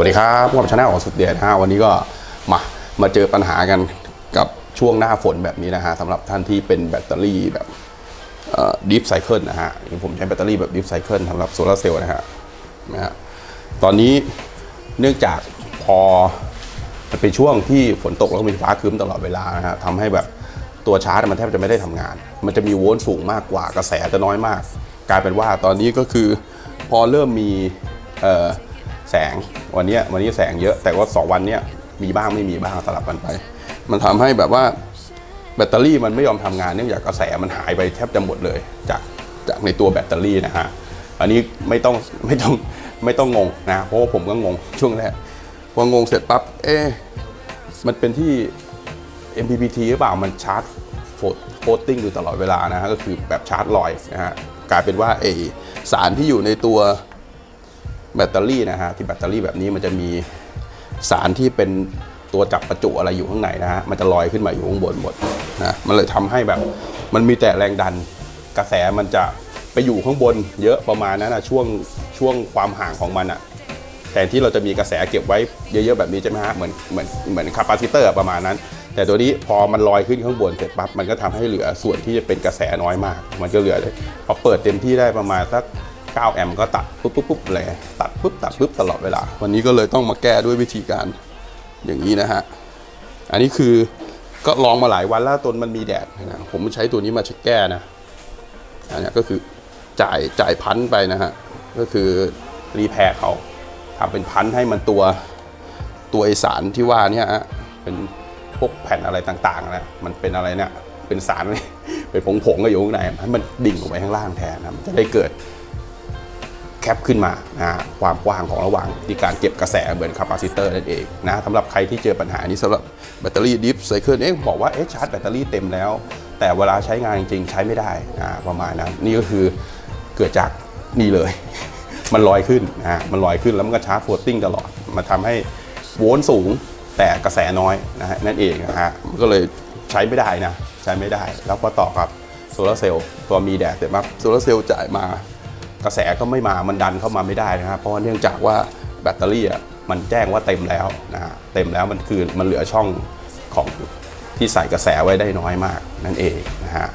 วัสดีครับพวกชาแนลของสุดเดียนะฮะวันนี้ก็มามาเจอปัญหากันกับช่วงหน้าฝนแบบนี้นะฮะสำหรับท่านที่เป็นแบตเตอรี่แบบดิฟไซเคิลนะฮะอย่ผมใช้แบตเตอรี่แบบดิฟไซเคิลสำหรับโซลาร์เซลล์นะฮะนะฮะตอนนี้เนื่องจากพอมันเป็นช่วงที่ฝนตกแล้วก็มีฟ้าครึ้มตลอดเวลานะฮะทำให้แบบตัวชาร์จมันแทบจะไม่ได้ทำงาน มันจะมีโวลต์สูงมากกว่ากระแสจะน้อยมาก กลายเป็นว่าตอนนี้ก็คือพอเริ่มมีเอ่อ แสงวันนี้วันนี้แสงเยอะแต่ว่าสองวันเนี้ยมีบ้างไม่มีบ้างสลับกันไป มันทำให้แบบว่าแบตเตอรี่มันไม่ยอมทำงานเนื่องจากกระแสมันหายไปแทบจะหมดเลยจากจากในตัวแบตเตอรี่นะฮะอันนี้ไม่ต้องไม่ต้องไม่ต้องงงนะเพราะผมก็งงช่วงแรกพองงเสร็จปั๊บเอ๊ะมันเป็นที่ MPPT หรือเปล่ามันชาร์จโฟลติ้งอยู่ตลอดเวลานะฮะก็คือแบบชาร์จลอยนะฮะกลายเป็นว่าไอสารที่อยู่ในตัว แบตเตอรี่นะฮะที่แบตเตอรี่แบบนี้มันจะมีสารที่เป็นตัวจับประจุอะไรอยู่ข้างในนะฮะมันจะลอยขึ้นมาอยู่ข้างบนหมดนะมันเลยทำให้แบบมันมีแต่แรงดันกระแสมันจะไปอยู่ข้างบน เยอะประมาณนั้นนะช่วงช่วงความห่างของมันอะแทนที่เราจะมีกระแสเก็บไว้เยอะๆแบบนี้ใช่ไหมฮะเหมือนเหมือนเหมือนคาปาซิเตอร์ประมาณนั้น แต่ตัวนี้พอมันลอยขึ้นข้างบนเสร็จปั๊บมันก็ทำให้เหลือส่วนที่จะเป็นกระแสน้อยมาก มันก็เหลือเลยพอเปิดเต็มที่ได้ประมาณสัก 9 แอมป์ก็ตัดปุ๊บปุ๊บปุ๊บเลยตัดปุ๊บตัดปุ๊บตลอดเวลา วันนี้ก็เลยต้องมาแก้ด้วยวิธีการอย่างนี้นะฮะ อันนี้คือก็ลองมาหลายวันแล้วตนมันมีแดดนะผมใช้ตัวนี้มาแก้นะ อันนี้ก็คือจ่ายจ่ายพันไปนะฮะ ก็คือรีแพร์เขาทำเป็นพันให้มันตัวตัวไอสารที่ว่าเนี่ยฮะเป็นพวกแผ่นอะไรต่างๆนะมันเป็นอะไรเนี่ยเป็นสารเป็นผงๆก็อยู่ข้างในให้มันดิ่งลงไปข้างล่างแทนนะมันจะได้เกิด คปขึ้นมานะความกว้างของระหว่างที่การเก็บกระแสเหมือนคาปาซิเตอร์นั่นเองนะสำหรับใครที่เจอปัญหานี้สำหรับแบตเตอรี่ดิฟไซเคิลเอ๊ะบอกว่าเอ๊ะชาร์จแบตเตอรี่เต็มแล้ว แต่เวลาใช้งานจริงๆ ใช้ไม่ได้นะประมาณนั้นนี่ก็คือเกิดจากนี่เลย มันลอยขึ้นนะมันลอยขึ้นแล้วมันก็ชาร์จโฟลติ้งตลอดมันทำให้โวลต์สูงแต่กระแสน้อยนะฮะนั่นเองนะฮะก็เลยใช้ไม่ได้นะใช้ไม่ได้ แล้วพอต่อกับโซลาร์เซลล์พอมีแดดเสร็จปั๊บโซลาร์เซลล์จ่ายมา ระแสก็ไม่มามันดันเข้ามาไม่ได้นะครับเพราะว่าเนื่องจากว่าแบตเตอรี่มันแจ้งว่าเต็มแล้วนะฮะเต็มแล้วมันคือมันเหลือช่องของที่ใส่กระแสไว้ได้น้อยมากนั่นเองนะฮะ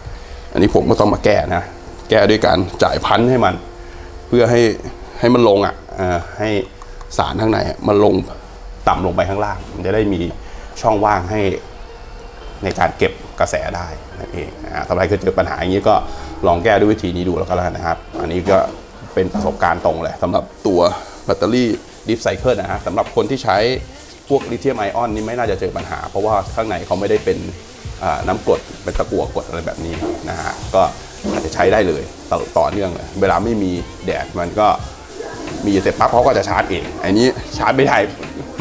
อันนี้ผมก็ต้องมาแก้นะแก้ด้วยการจ่ายพันให้มัน เพื่อให้ให้มันลงอะอ่อให้สารข้างในมันลงต่ำลงไปข้างล่าง มันจะได้มีช่องว่างให้ในการเก็บกระแสได้นั่นเองนะฮะถ้าใครเคยเจอปัญหาอย่างนี้ก็ลองแก้ด้วยวิธีนี้ดูแล้วก็แล้วกันนะครับ อันนี้ก็ เป็นประสบการณ์ตรงเลยสำหรับตัวแบตเตอรี่ดิฟไซเคิลนะฮะสำหรับคนที่ใช้พวกลิเธียมไอออนนี่ไม่น่าจะเจอปัญหา เพราะว่าข้างในเขาไม่ได้เป็นน้ำกรดเป็นตะกั่วกรดอะไรแบบนี้นะฮะก็อาจจะใช้ได้เลยต่อต่อเนื่องเลยเวลาไม่มีแดดมันก็มีเสร็จปั๊บเขาก็จะชาร์จเองอันนี้ชาร์จไม่ได้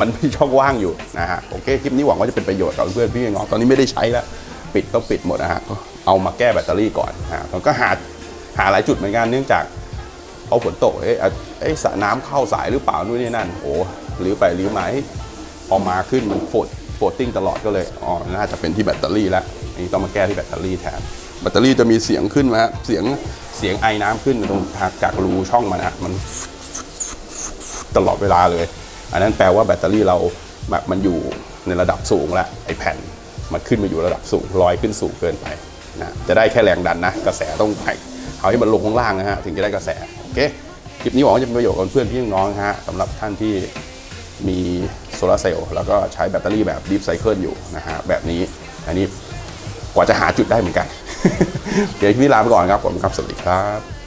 มันมีช่องว่างอยู่นะฮะโอเคคลิปนี้หวังว่าจะเป็นประโยชน์กับเพื่อนพี่น้องตอนนี้ไม่ได้ใช้แล้วปิดต้องปิดหมดนะฮะเอามาแก้แบตเตอรี่ก่อนนะฮะมันก็หาหาหลายจุดเหมือนกันเนื่องจาก พอฝนตกเอ๊ะอะเอ๊ะสระน้ำเข้าสายหรือเปล่านู่นนี่นั่นโอ้หรือไปหรือมาเอ๊ะพอมาขึ้นมันโฟดโฟดติ้งตลอดก็เลยอ๋อน่าจะเป็นที่แบตเตอรี่แล้วอันนี้ต้องมาแก้ที่แบตเตอรี่แทนแบตเตอรี่จะมีเสียงขึ้นมาเสียงเสียงไอ้น้ำขึ้นตรงจากรูช่องมันนะมันตลอดเวลาเลย อันนั้นแปลว่าแบตเตอรี่เราแบบมันอยู่ในระดับสูงแล้วไอ้แผ่นมันขึ้นมาอยู่ระดับสูงลอยขึ้นสูงเกินไปนะจะได้แค่แรงดันนะ กระแสต้องให้ เอาให้มันลงข้างล่างนะฮะถึงจะได้กระแสโอเคคลิปนี้หวังว่าจะเป็นประโยชน์กับเพื่อนพี่น้องนะฮะสำหรับท่านที่มีโซลาร์เซลล์แล้วก็ใช้แบตเตอรี่แบบดิฟไซเคิลอยู่นะฮะแบบนี้อันนี้กว่าจะหาจุดได้เหมือนกัน เดี๋ยวคลิปนี้ลาไปก่อนครับผมครับ สวัสดีครับ